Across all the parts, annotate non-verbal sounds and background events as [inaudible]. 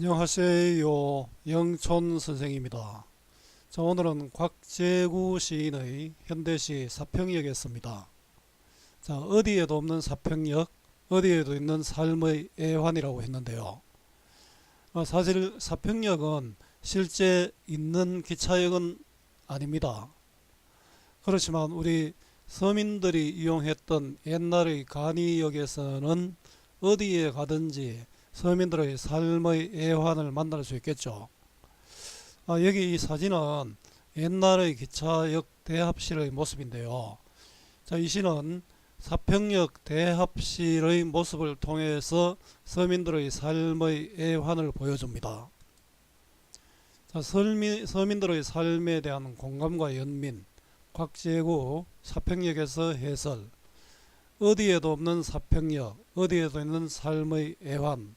안녕하세요. 영촌 선생입니다. 자, 오늘은 곽재구 시인의 현대시 사평역이었습니다. 자, 어디에도 없는 사평역, 어디에도 있는 삶의 애환이라고 했는데요. 어, 사실 사평역은 실제 있는 기차역은 아닙니다. 그렇지만 우리 서민들이 이용했던 옛날의 간이역에서는 어디에 가든지 서민들의 삶의 애환을 만날 수 있겠죠. 아, 여기 이 사진은 옛날의 기차역 대합실의 모습인데요. 자, 이 시는 사평역 대합실의 모습을 통해서 서민들의 삶의 애환을 보여줍니다. 자, 설미, 서민들의 삶에 대한 공감과 연민, 곽재구 사평역에서 해설, 어디에도 없는 사평역, 어디에도 있는 삶의 애환.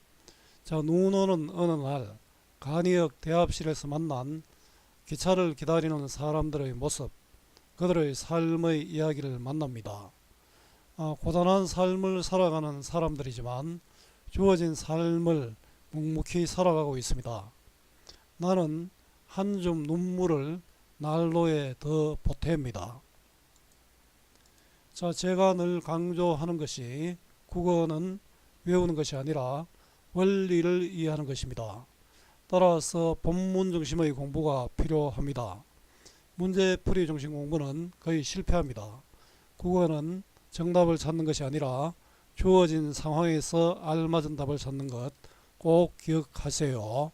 자, 눈 오는 어느 날 간이역 대합실에서 만난 기차를 기다리는 사람들의 모습, 그들의 삶의 이야기를 만납니다. 아, 고단한 삶을 살아가는 사람들이지만 주어진 삶을 묵묵히 살아가고 있습니다. 나는 한 줌 눈물을 난로에 더 보탭니다. 자, 제가 늘 강조하는 것이 국어는 외우는 것이 아니라 원리를 이해하는 것입니다. 따라서 본문 중심의 공부가 필요합니다. 문제풀이 중심 공부는 거의 실패합니다. 국어는 정답을 찾는 것이 아니라 주어진 상황에서 알맞은 답을 찾는 것 꼭 기억하세요.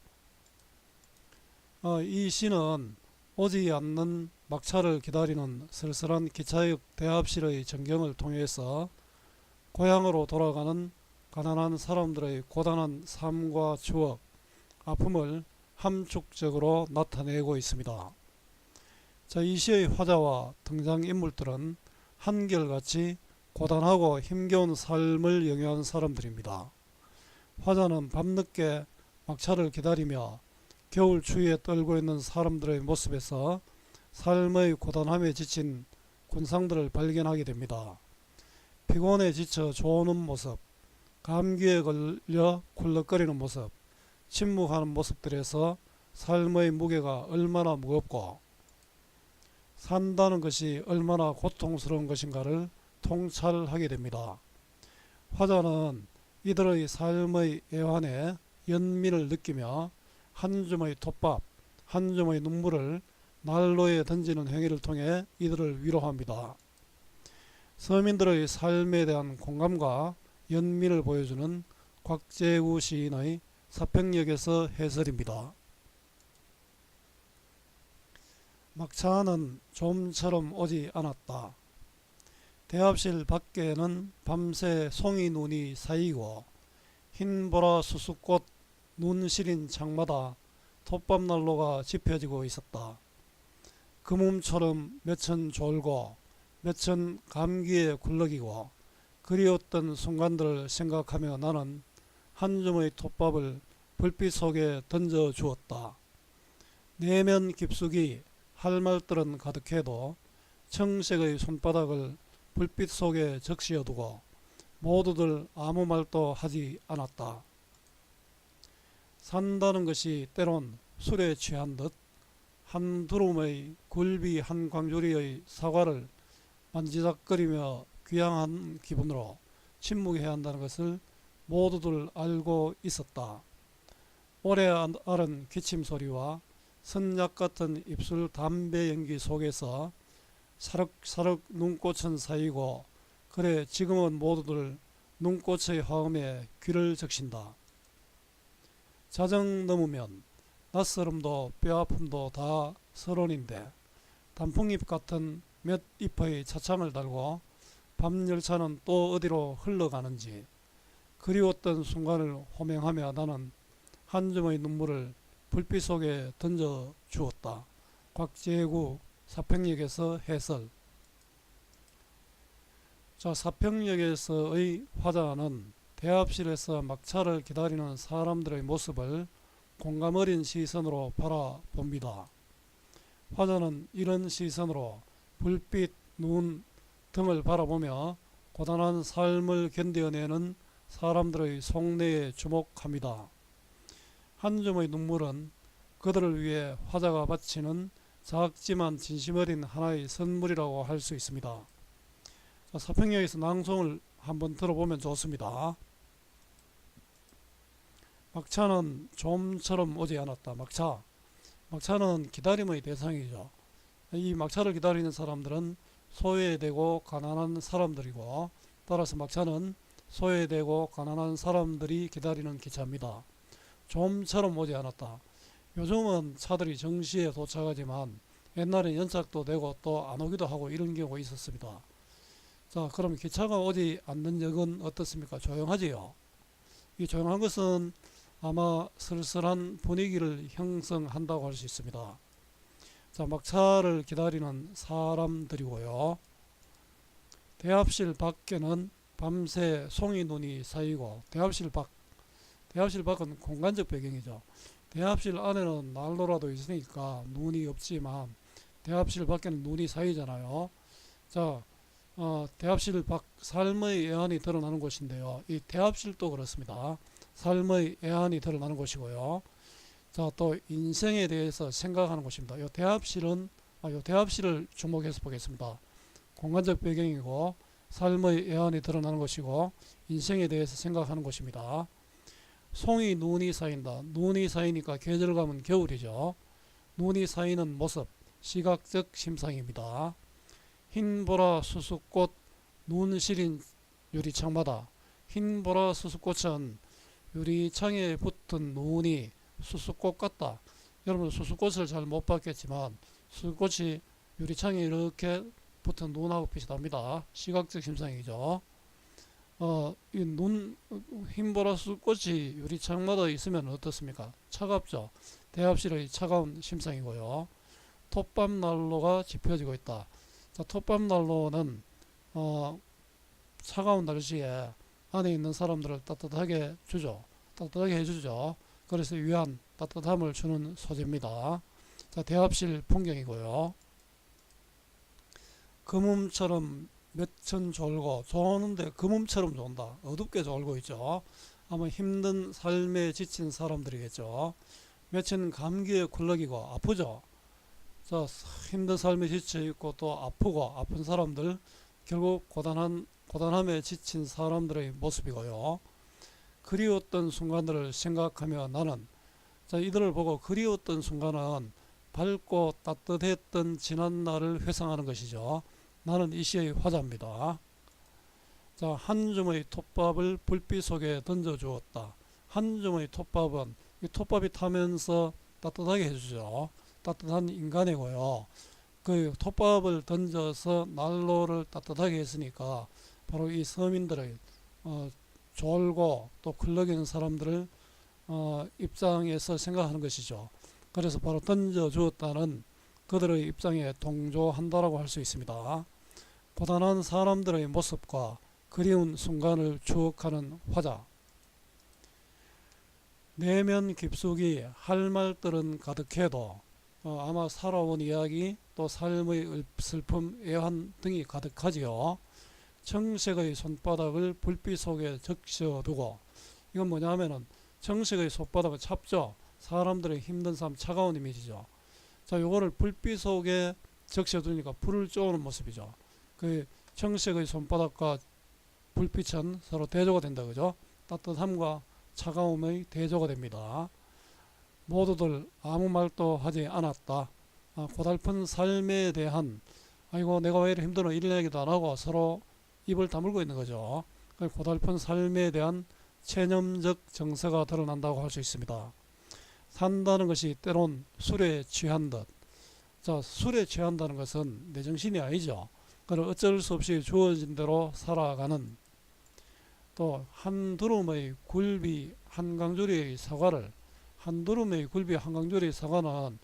어, 이 시는 오지 않는 막차를 기다리는 쓸쓸한 기차역 대합실의 전경을 통해서 고향으로 돌아가는 가난한 사람들의 고단한 삶과 추억, 아픔을 함축적으로 나타내고 있습니다. 자, 이 시의 화자와 등장인물들은 한결같이 고단하고 힘겨운 삶을 영위한 사람들입니다. 화자는 밤늦게 막차를 기다리며 겨울 추위에 떨고 있는 사람들의 모습에서 삶의 고단함에 지친 군상들을 발견하게 됩니다. 피곤에 지쳐 조는 모습, 감기에 걸려 굴럭거리는 모습, 침묵하는 모습들에서 삶의 무게가 얼마나 무겁고 산다는 것이 얼마나 고통스러운 것인가를 통찰하게 됩니다. 화자는 이들의 삶의 애환에 연민을 느끼며 한 줌의 톱밥, 한 줌의 눈물을 난로에 던지는 행위를 통해 이들을 위로합니다. 서민들의 삶에 대한 공감과 연민을 보여주는 곽재우 시인의 사평역에서 해설입니다. 막차는 좀처럼 오지 않았다. 대합실 밖에는 밤새 송이 눈이 쌓이고 흰 보라 수수꽃 눈 시린 창마다 톱밥 난로가 지펴지고 있었다. 그 몸처럼 몇천 졸고 몇천 감기에 굴러기고 그리웠던 순간들을 생각하며 나는 한 줌의 톱밥을 불빛 속에 던져 주었다. 내면 깊숙이 할 말들은 가득해도 청색의 손바닥을 불빛 속에 적시어 두고 모두들 아무 말도 하지 않았다. 산다는 것이 때론 술에 취한 듯 한 두rum의 굴비 한 광주리의 사과를 만지작거리며 귀향한 기분으로 침묵해야 한다는 것을 모두들 알고 있었다. 오래 앓은 기침 소리와 선약 같은 입술 담배 연기 속에서 사륵사륵 눈꽃은 쌓이고 그래 지금은 모두들 눈꽃의 화음에 귀를 적신다. 자정 넘으면 낯설음도 뼈아픔도 다 서론인데 단풍잎 같은 몇 잎의 차창을 달고 밤 열차는 또 어디로 흘러가는지 그리웠던 순간을 호명하며 나는 한 줌의 눈물을 불빛 속에 던져 주었다. 곽재구 사평역에서 해설 자 사평역에서의 화자는 대합실에서 막차를 기다리는 사람들의 모습을 공감 어린 시선으로 바라봅니다. 화자는 이런 시선으로 불빛, 눈 등을 바라보며 고단한 삶을 견뎌내는 사람들의 속내에 주목합니다. 한 줌의 눈물은 그들을 위해 화자가 바치는 작지만 진심 어린 하나의 선물이라고 할 수 있습니다. 자, 사평역에서 낭송을 한번 들어보면 좋습니다. 막차는 좀처럼 오지 않았다. 막차. 막차는 기다림의 대상이죠. 이 막차를 기다리는 사람들은 소외되고 가난한 사람들이고 따라서 막차는 소외되고 가난한 사람들이 기다리는 기차입니다. 좀처럼 오지 않았다. 요즘은 차들이 정시에 도착하지만 옛날에 연착도 되고 또 안 오기도 하고 이런 경우가 있었습니다. 자, 그럼 기차가 오지 않는 역은 어떻습니까? 조용하지요. 이 조용한 것은 아마 쓸쓸한 분위기를 형성한다고 할 수 있습니다. 자, 막차를 기다리는 사람들이고요. 대합실 밖에는 밤새 송이 눈이 쌓이고 대합실 밖 대합실 밖은 공간적 배경이죠. 대합실 안에는 난로라도 있으니까 눈이 없지만 대합실 밖에는 눈이 쌓이잖아요. 자, 어, 대합실 밖 삶의 애환이 드러나는 곳인데요. 이 대합실도 그렇습니다. 삶의 애환이 드러나는 곳이고요. 자, 또 인생에 대해서 생각하는 곳입니다. 이 대합실은 아, 요 대합실을 주목해서 보겠습니다. 공간적 배경이고 삶의 애환이 드러나는 것이고 인생에 대해서 생각하는 것입니다. 송이 눈이 쌓인다. 눈이 쌓이니까 계절감은 겨울이죠. 눈이 쌓이는 모습, 시각적 심상입니다. 흰 보라 수수꽃 눈 시린 유리창마다 흰 보라 수수꽃은 유리창에 붙은 눈이 수수꽃 같다. 여러분 수수꽃을 잘 못 봤겠지만 수수꽃이 유리창에 이렇게 붙은 눈하고 비슷합니다. 시각적 심상이죠. 어, 이 눈, 흰보라 수꽃이 유리창마다 있으면 어떻습니까? 차갑죠. 대합실의 차가운 심상이고요. 톱밥 난로가 지펴지고 있다. 자, 톱밥 난로는 어, 차가운 날씨에 안에 있는 사람들을 따뜻하게 주죠. 따뜻하게 해주죠. 그래서 위안 따뜻함을 주는 소재입니다. 자, 대합실 풍경이고요. 금음처럼 몇천 졸고 좋는데 금음처럼 좋은다. 어둡게 졸고 있죠. 아마 힘든 삶에 지친 사람들이겠죠. 몇천 감기에 굴러기고 아프죠. 자, 힘든 삶에 지쳐 있고 또 아프고 아픈 사람들 결국 고단한 고단함에 지친 사람들의 모습이고요. 그리웠던 순간들을 생각하며 나는 자 이들을 보고 그리웠던 순간은 밝고 따뜻했던 지난 날을 회상하는 것이죠. 나는 이 시의 화자입니다. 자, 한 줌의 톱밥을 불빛 속에 던져 주었다. 한 줌의 톱밥은 이 톱밥이 타면서 따뜻하게 해주죠. 따뜻한 인간이고요. 그 톱밥을 던져서 난로를 따뜻하게 했으니까 바로 이 서민들의 어, 졸고 또 글러기는 사람들을 어, 입장에서 생각하는 것이죠. 그래서 바로 던져 주었다는 그들의 입장에 동조한다라고 할 수 있습니다. 고단한 사람들의 모습과 그리운 순간을 추억하는 화자. 내면 깊숙이 할 말들은 가득해도 어, 아마 살아온 이야기 또 삶의 슬픔, 애환 등이 가득하지요. 청색의 손바닥을 불빛 속에 적셔두고 이건 뭐냐 하면은 청색의 손바닥을 찹죠. 사람들의 힘든 삶, 차가운 이미지죠. 자, 요거를 불빛 속에 적셔두니까 불을 쪼는 모습이죠. 그 청색의 손바닥과 불빛은 서로 대조가 된다 그죠? 따뜻함과 차가움의 대조가 됩니다. 모두들 아무 말도 하지 않았다. 아, 고달픈 삶에 대한 아이고 내가 왜 이렇게 힘들어 이런 얘기도 안 하고 서로 입을 다물고 있는 거죠. 그 고달픈 삶에 대한 체념적 정서가 드러난다고 할 수 있습니다. 산다는 것이 때론 술에 취한 듯. 자, 술에 취한다는 것은 내 정신이 아니죠. 그걸 어쩔 수 없이 주어진 대로 살아가는 또 한 두름의 굴비 한강조리의 사과를 한 두름의 굴비 한강조리의 사과는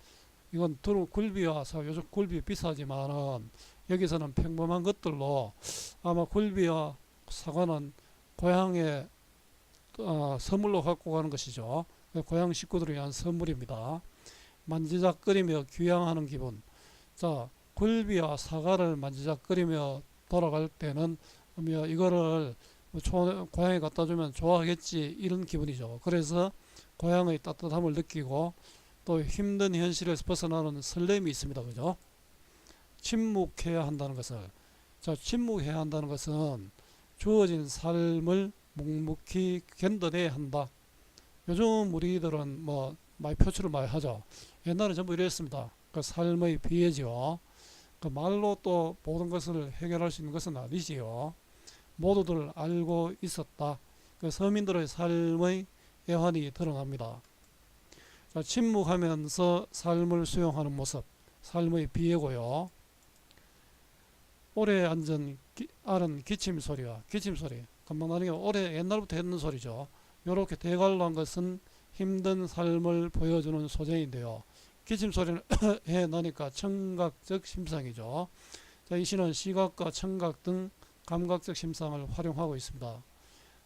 이건 두름 굴비와 사과 요즘 굴비 비싸지만은 여기서는 평범한 것들로 아마 굴비와 사과는 고향에 어, 선물로 갖고 가는 것이죠. 고향 식구들을 위한 선물입니다. 만지작거리며 귀향하는 기분. 자, 굴비와 사과를 만지작거리며 돌아갈 때는 뭐 이거를 초, 고향에 갖다 주면 좋아하겠지 이런 기분이죠. 그래서 고향의 따뜻함을 느끼고 또 힘든 현실에서 벗어나는 설렘이 있습니다. 그죠? 침묵해야 한다는 것을 자 침묵해야 한다는 것은 주어진 삶을 묵묵히 견뎌내야 한다. 요즘 우리들은 뭐 많이 표출을 많이 하죠. 옛날에 전부 이랬습니다. 그 삶의 비애지요. 그 말로 또 모든 것을 해결할 수 있는 것은 아니지요. 모두들 알고 있었다. 그 서민들의 삶의 애환이 드러납니다. 자, 침묵하면서 삶을 수용하는 모습, 삶의 비애고요. 오래 앉은 기, 앓은 기침 소리와 기침 소리, 금방 나는 게 오래 옛날부터 했는 소리죠. 이렇게 대갈로 한 것은 힘든 삶을 보여주는 소재인데요. 기침 소리를 [coughs] 해 나니까 청각적 심상이죠. 자, 이 시는 시각과 청각 등 감각적 심상을 활용하고 있습니다.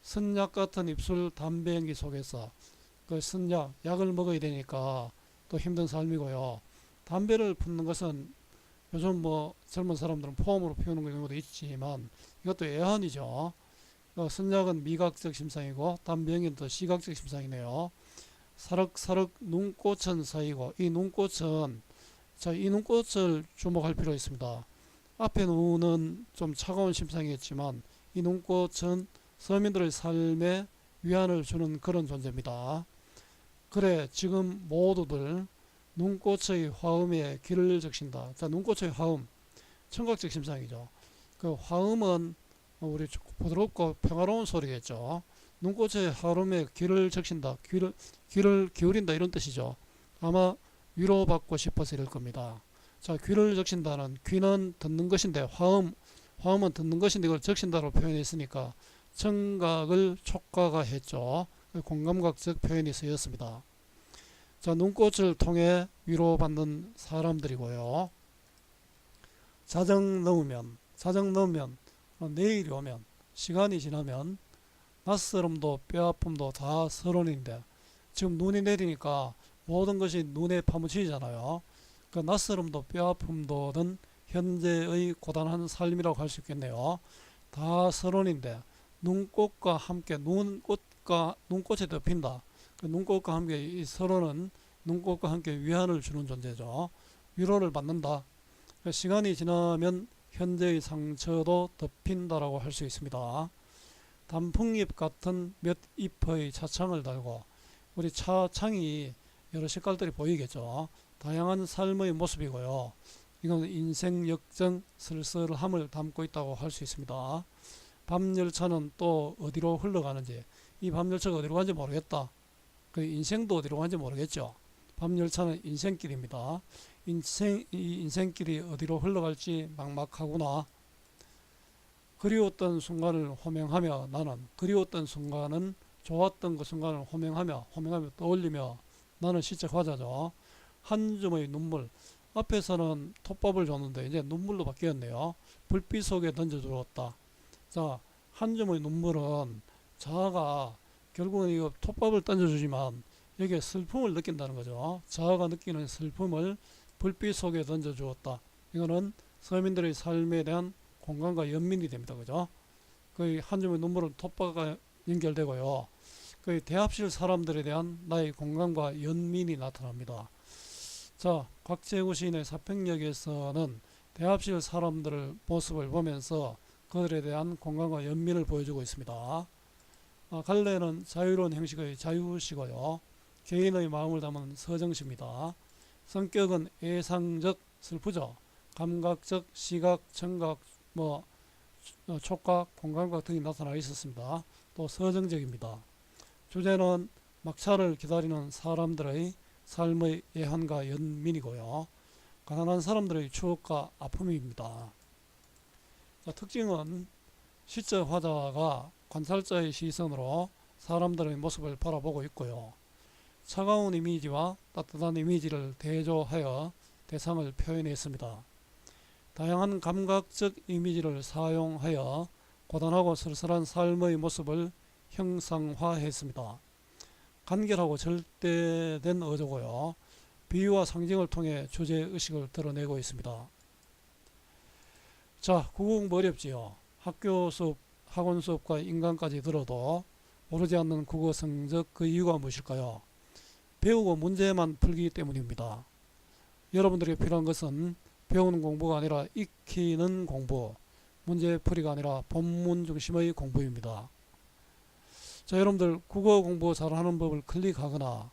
선약 같은 입술 담배 연기 속에서 그 선약, 약을 먹어야 되니까 또 힘든 삶이고요. 담배를 품는 것은 요즘 뭐 젊은 사람들은 포함으로 피우는 경우도 있지만 이것도 애환이죠. 그 선약은 미각적 심상이고 또 시각적 심상이네요. 사륵사륵 눈꽃은 사이고 이 눈꽃은 자, 이 눈꽃을 주목할 필요가 있습니다. 앞에 눈은 좀 차가운 심상이겠지만 이 눈꽃은 서민들의 삶에 위안을 주는 그런 존재입니다. 그래 지금 모두들 눈꽃의 화음에 귀를 적신다. 자, 눈꽃의 화음 청각적 심상이죠. 그 화음은 우리 부드럽고 평화로운 소리겠죠. 눈꽃의 화음에 귀를 적신다. 귀를 귀를 기울인다 이런 뜻이죠. 아마 위로받고 싶어서 이럴 겁니다. 자, 귀를 적신다는 귀는 듣는 것인데 화음 화음은 듣는 것인데 이걸 적신다로 표현했으니까 청각을 촉각화했죠. 공감각적 표현이 쓰였습니다. 자, 눈꽃을 통해 위로받는 사람들이고요. 자정 넘으면, 자정 넘으면, 어, 내일이 오면, 시간이 지나면, 낯설음도 뼈아픔도 다 서론인데, 지금 눈이 내리니까 모든 것이 눈에 파묻히잖아요. 그 낯설음도 뼈아픔도는 현재의 고단한 삶이라고 할 수 있겠네요. 다 서론인데, 눈꽃과 함께 눈꽃과 눈꽃에 덮인다. 그 눈꽃과 함께 이 서로는 눈꽃과 함께 위안을 주는 존재죠. 위로를 받는다. 그 시간이 지나면 현재의 상처도 덮인다라고 할 수 있습니다. 단풍잎 같은 몇 잎의 차창을 달고 우리 차창이 여러 색깔들이 보이겠죠. 다양한 삶의 모습이고요. 이건 인생 역정 쓸쓸함을 담고 있다고 할 수 있습니다. 밤 열차는 또 어디로 흘러가는지 이 밤 열차가 어디로 가는지 모르겠다. 그 인생도 어디로 가는지 모르겠죠. 밤 열차는 인생길입니다. 인생 이 인생길이 어디로 흘러갈지 막막하구나. 그리웠던 순간을 호명하며 나는 그리웠던 순간은 좋았던 그 순간을 호명하며 호명하며 떠올리며 나는 시적 화자죠. 한 줌의 눈물 앞에서는 톱밥을 줬는데 이제 눈물로 바뀌었네요. 불빛 속에 던져 주었다. 자, 한 줌의 눈물은 자아가 결국은 이거 톱밥을 던져주지만 여기에 슬픔을 느낀다는 거죠. 자아가 느끼는 슬픔을 불빛 속에 던져 주었다. 이거는 서민들의 삶에 대한 공감과 연민이 됩니다. 그죠? 그 한 줌의 눈물은 톱밥과 연결되고요. 그 대합실 사람들에 대한 나의 공감과 연민이 나타납니다. 자, 곽재구 시인의 사평역에서는 대합실 사람들의 모습을 보면서 그들에 대한 공감과 연민을 보여주고 있습니다. 아, 갈래는 자유로운 형식의 자유시고요. 개인의 마음을 담은 서정시입니다. 성격은 예상적 슬프죠. 감각적 시각, 청각, 뭐 어, 촉각, 공감각 등이 나타나 있었습니다. 또 서정적입니다. 주제는 막차를 기다리는 사람들의 삶의 애환과 연민이고요. 가난한 사람들의 추억과 아픔입니다. 자, 특징은 시적 화자가 관찰자의 시선으로 사람들의 모습을 바라보고 있고요. 차가운 이미지와 따뜻한 이미지를 대조하여 대상을 표현했습니다. 다양한 감각적 이미지를 사용하여 고단하고 쓸쓸한 삶의 모습을 형상화했습니다. 간결하고 절대된 어조고요. 비유와 상징을 통해 주제 의식을 드러내고 있습니다. 자, 공부 어렵지요. 학교 수업, 학원 수업과 인강까지 들어도 오르지 않는 국어 성적 그 이유가 무엇일까요? 배우고 문제만 풀기 때문입니다. 여러분들에게 필요한 것은 배우는 공부가 아니라 익히는 공부, 문제풀이가 아니라 본문 중심의 공부입니다. 자, 여러분들 국어 공부 잘하는 법을 클릭하거나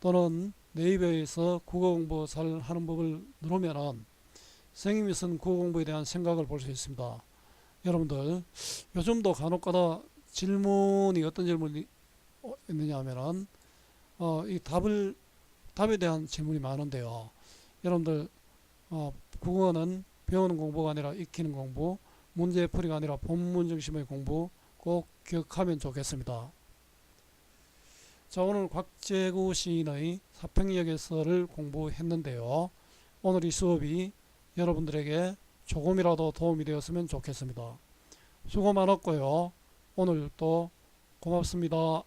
또는 네이버에서 국어 공부 잘하는 법을 누르면은 선생님이 쓴 국어 공부에 대한 생각을 볼 수 있습니다. 여러분들 요즘도 간혹가다 질문이 어떤 질문이 어, 있느냐 하면은 어, 이 답을 답에 대한 질문이 많은데요. 여러분들 어, 국어는 배우는 공부가 아니라 익히는 공부, 문제 풀이가 아니라 본문 중심의 공부 꼭 기억하면 좋겠습니다. 자 오늘 곽재구 시인의 사평역에서를 공부했는데요. 오늘 이 수업이 여러분들에게 조금이라도 도움이 되었으면 좋겠습니다. 수고 많았고요. 오늘도 고맙습니다.